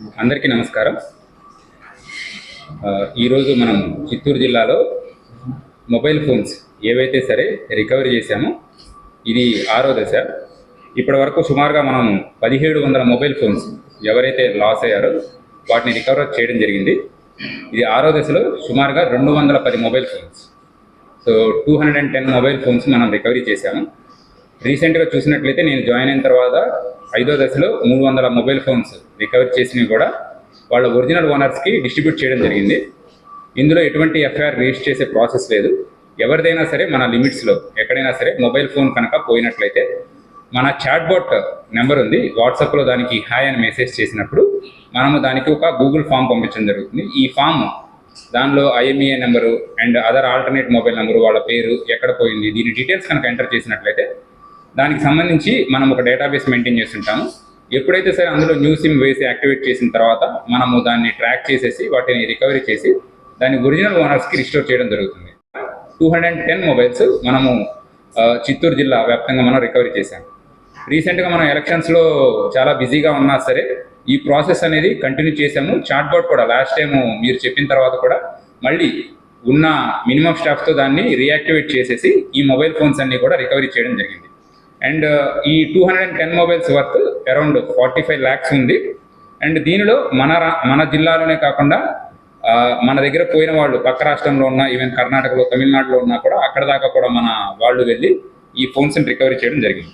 అందరికీ నమస్కారం. ఈరోజు మనం చిత్తూరు జిల్లాలో మొబైల్ ఫోన్స్ ఏవైతే సరే రికవరీ చేశామో ఇది ఆరో దశ. ఇప్పటి వరకు సుమారుగా మనం పదిహేడు వందల మొబైల్ ఫోన్స్ ఎవరైతే లాస్ అయ్యారో వాటిని రికవర్ చేయడం జరిగింది. ఇది ఆరో దశలో సుమారుగా రెండు వందల పది mobile phones. So two hundred and ten mobile phones మనం రికవరీ చేశాము. రీసెంట్గా చూసినట్లయితే నేను జాయిన్ అయిన తర్వాత ఐదో దశలో మూడు వందల మొబైల్ ఫోన్స్ రికవర్ చేసినవి కూడా వాళ్ళ ఒరిజినల్ ఓనర్స్కి డిస్ట్రిబ్యూట్ చేయడం జరిగింది. ఇందులో ఎటువంటి ఎఫ్ఐఆర్ రిజిస్టర్ చేసే ప్రాసెస్ లేదు. ఎవరిదైనా సరే మన లిమిట్స్లో ఎక్కడైనా సరే మొబైల్ ఫోన్ కనుక పోయినట్లయితే మన చాట్బోట్ నెంబర్ ఉంది. వాట్సాప్లో దానికి హాయ్ అని మెసేజ్ చేసినప్పుడు మనము దానికి ఒక గూగుల్ ఫామ్ పంపించడం జరుగుతుంది. ఈ ఫామ్ దానిలో IMEI number and other alternate mobile number వాళ్ళ పేరు ఎక్కడ పోయింది దీని డీటెయిల్స్ కనుక ఎంటర్ చేసినట్లయితే దానికి సంబంధించి మనం ఒక డేటాబేస్ మెయింటైన్ చేస్తుంటాము. ఎప్పుడైతే సరే అందులో న్యూ సిమ్ వేసి యాక్టివేట్ చేసిన తర్వాత మనము దాన్ని ట్రాక్ చేసేసి వాటిని రికవరీ చేసి దాన్ని ఒరిజినల్ ఓనర్స్కి రిస్టోర్ చేయడం జరుగుతుంది. Two hundred and ten mobiles మనము చిత్తూరు జిల్లా వ్యాప్తంగా మనం రికవరీ చేశాం రీసెంట్గా మనం ఎలక్షన్స్లో చాలా బిజీగా ఉన్నా సరే ఈ ప్రాసెస్ అనేది కంటిన్యూ చేసాము చాట్బోట్ కూడా లాస్ట్ టైం మీరు చెప్పిన తర్వాత కూడా మళ్ళీ ఉన్న మినిమం స్టాఫ్తో దాన్ని రీయాక్టివేట్ చేసేసి ఈ మొబైల్ ఫోన్స్ అన్నీ కూడా రికవరీ చేయడం జరిగింది. అండ్ ఈ two hundred and ten mobiles worth around forty five lakhs ఉంది. అండ్ దీనిలో మన రా- మన జిల్లాలోనే కాకుండా మన దగ్గర పోయిన వాళ్ళు పక్క రాష్ట్రంలో ఉన్న ఈవెన్ కర్ణాటకలో తమిళనాడులో ఉన్నా కూడా అక్కడ దాకా కూడా మన వాళ్ళు వెళ్ళి ఈ ఫోన్స్ని రికవరీ చేయడం జరిగింది.